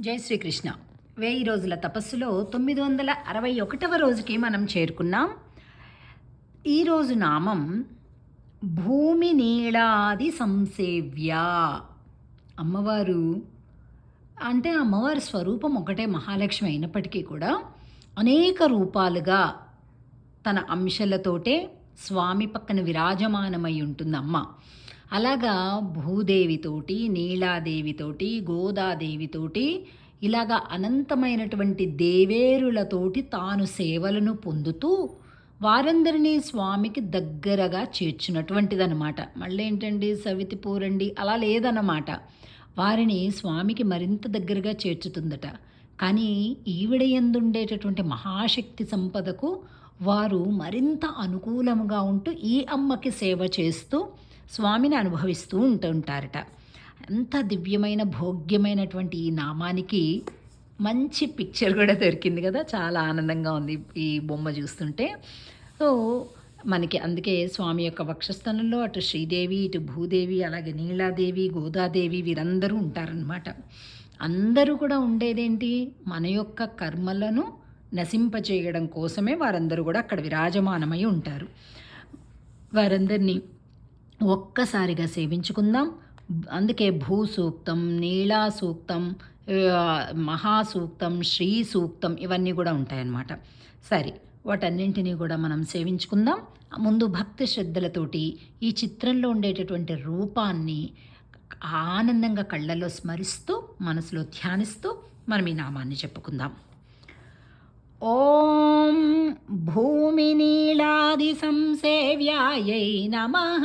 జై శ్రీకృష్ణ. వెయ్యి రోజుల తపస్సులో తొమ్మిది వందల అరవై ఒకటవ రోజుకి మనం చేరుకున్నాం. ఈరోజు నామం భూమి నీళాది సంసేవ్య. అమ్మవారు అంటే అమ్మవారి స్వరూపం ఒకటే మహాలక్ష్మి అయినప్పటికీ కూడా అనేక రూపాలుగా తన అంశలతోటే స్వామి పక్కన విరాజమానమై ఉంటుంది అమ్మ అలాగా భూదేవితోటి నీలాదేవితోటి గోదాదేవితోటి ఇలాగా అనంతమైనటువంటి దేవేరులతోటి తాను సేవలను పొందుతూ వారందరినీ స్వామికి దగ్గరగా చేర్చినటువంటిదన్నమాట. మళ్ళీ ఏంటండి? సవితి పూరండి. అలా లేదన్నమాట. వారిని స్వామికి మరింత దగ్గరగా చేర్చుతుందట. కానీ ఈవిడ ఎందుండేటటువంటి మహాశక్తి సంపదకు వారు మరింత అనుకూలముగా ఉంటూ ఈ అమ్మకి సేవ చేస్తూ స్వామిని అనుభవిస్తూ ఉంటుంటారట అంత దివ్యమైన భోగ్యమైనటువంటి ఈ నామానికి మంచి పిక్చర్ కూడా దొరికింది కదా. చాలా ఆనందంగా ఉంది ఈ బొమ్మ చూస్తుంటే. సో మనకి అందుకే స్వామి యొక్క వక్షస్థలంలో అటు శ్రీదేవి ఇటు భూదేవి అలాగే నీలాదేవి గోదాదేవి వీరందరూ ఉంటారనమాట అందరూ కూడా ఉండేదేంటి? మన యొక్క కర్మలను నశింపచేయడం కోసమే వారందరూ కూడా అక్కడ విరాజమానమై ఉంటారు. వారందరినీ ఒక్కసారిగా సేవించుకుందాం. అందుకే భూ సూక్తం నీలా సూక్తం మహాసూక్తం శ్రీ సూక్తం ఇవన్నీ కూడా ఉంటాయన్నమాట. సరే వాటన్నింటినీ కూడా మనం సేవించుకుందాం. ముందు భక్తి శ్రద్ధలతోటి ఈ చిత్రంలో ఉండేటటువంటి రూపాన్ని ఆనందంగా కళ్ళల్లో స్మరిస్తూ మనసులో ధ్యానిస్తూ మనం ఈ నామాన్ని చెప్పుకుందాం. ఓం భూమి నీళాది సం भूमिनीलादिसंसेव्यायै नमः।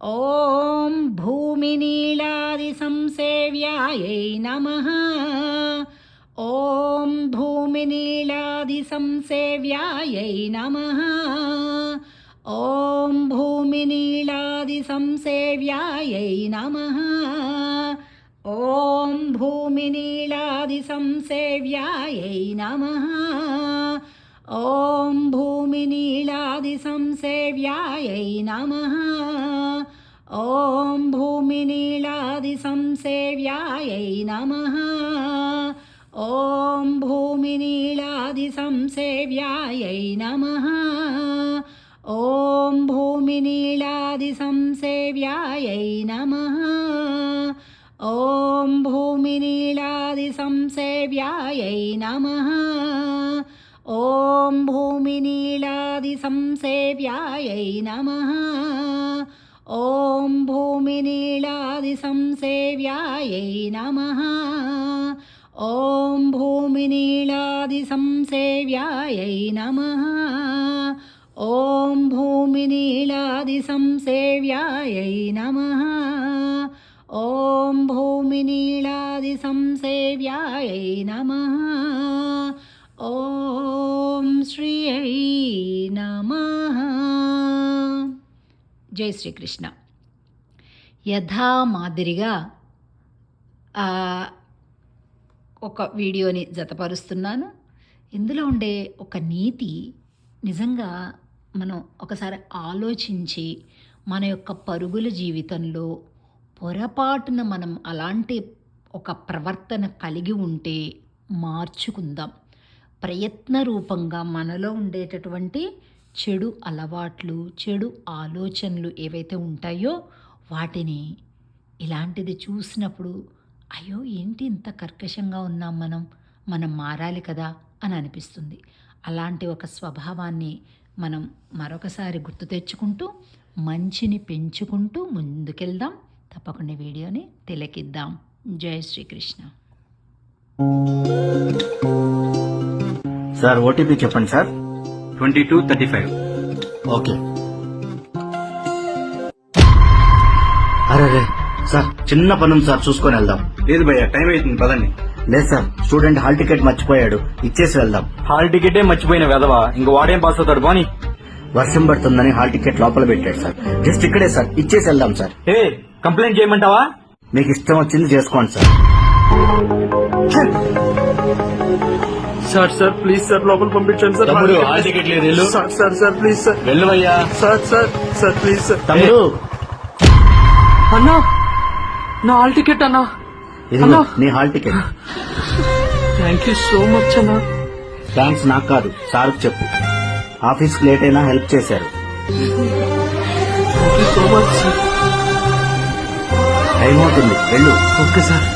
ॐ भूमिनीलादिसंसेव्यायै नमः। ॐ भूमिनीलादिसंसेव्यायै नमः। ॐ भूमिनीलादिसंसेव्यायै नमः। ॐ भूमिनीलादिसंसेव्यायै नमः। ॐ भूमिनीलादिसंसेव्यायै नमः। ॐ भूमिनीलादिसंसेव्यायै नमः। ॐ भूमिनीलादिसंसेव्यायै नमः। ॐ भूमिनीलादिसंसेव्यायै नमः। ॐ भूमिनीलादिसंसेव्यायै नमः ॐ भूमिनीलादिसंसेव्यायै नमः। ॐ भूमिनीलादिसंसेव्यायै नमः। ॐ भूमिनीलादिसंसेव्यायै नमः। ॐ भूमिनीलादिसंसेव्यायै नमः। ॐ भूमिनीलादिसंसेव्यायै नमः జై శ్రీకృష్ణ. యథా మాదిరిగా ఒక వీడియోని జతపరుస్తున్నాను. ఇందులో ఉండే ఒక నీతి నిజంగా మనం ఒకసారి ఆలోచించి మన యొక్క పరుగుల జీవితంలో పొరపాటున మనం అలాంటి ఒక ప్రవర్తన కలిగి ఉంటే మార్చుకుందాం. ప్రయత్న రూపంగా మనలో ఉండేటటువంటి చెడు అలవాట్లు చెడు ఆలోచనలు ఏవైతే ఉంటాయో వాటిని ఇలాంటిది చూసినప్పుడు అయ్యో ఏంటి ఇంత కర్కశంగా ఉన్నాం మనం? మనం మారాలి కదా? అని అనిపిస్తుంది. అలాంటి ఒక స్వభావాన్ని మనం మరొకసారి గుర్తు తెచ్చుకుంటూ మంచిని పెంచుకుంటూ ముందుకెళ్దాం. తప్పకుండా వీడియోని తిలకిద్దాం. జై శ్రీకృష్ణ. సార్ ఓటీపీ చెప్పండి sir. Twenty two thirty five. Okay. అరే సార్ చిన్న పనుంది సార్ చూసుకొని వెళ్దాం. లేదు భయ్య టైం అవుతుంది పదండి. లేదు సార్ స్టూడెంట్ హాల్ టికెట్ మర్చిపోయాడు ఇచ్చేసి వెళ్దాం. హాల్ టికెటే మర్చిపోయిన వెధవా ఇంక వాడేం పాస్ అవుతాడు పోనీ. వర్షం పడుతుందని హాల్ టికెట్ లోపల పెట్టాడు సార్. జస్ట్ ఇక్కడే సార్ ఇచ్చేసి వెళ్దాం సార్. ఏ కంప్లైంట్ చేయమంటావా? మీకు ఇష్టం వచ్చింది చేసుకోండి sir. Sir sir please sir లోపల పంపించండి సార్. తమ్ముడు హాల్ టికెట్ లేదు వెళ్ళు. Sir sir sir please sir. Sir sir sir please sir. తమ్ముడు. అన్నా నా హాల్ టికెట్ అన్నా. ఇదిగో అన్నా. నీ hall ticket. Thank you so much అన్నా. థ్యాంక్స్ నాకు కాదు. సార్ చెప్పు. ఆఫీస్ లేట్ అయినా హెల్ప్ చేశారు. Thank you so much sir time అవుతుంది. వెళ్ళు. Okay sir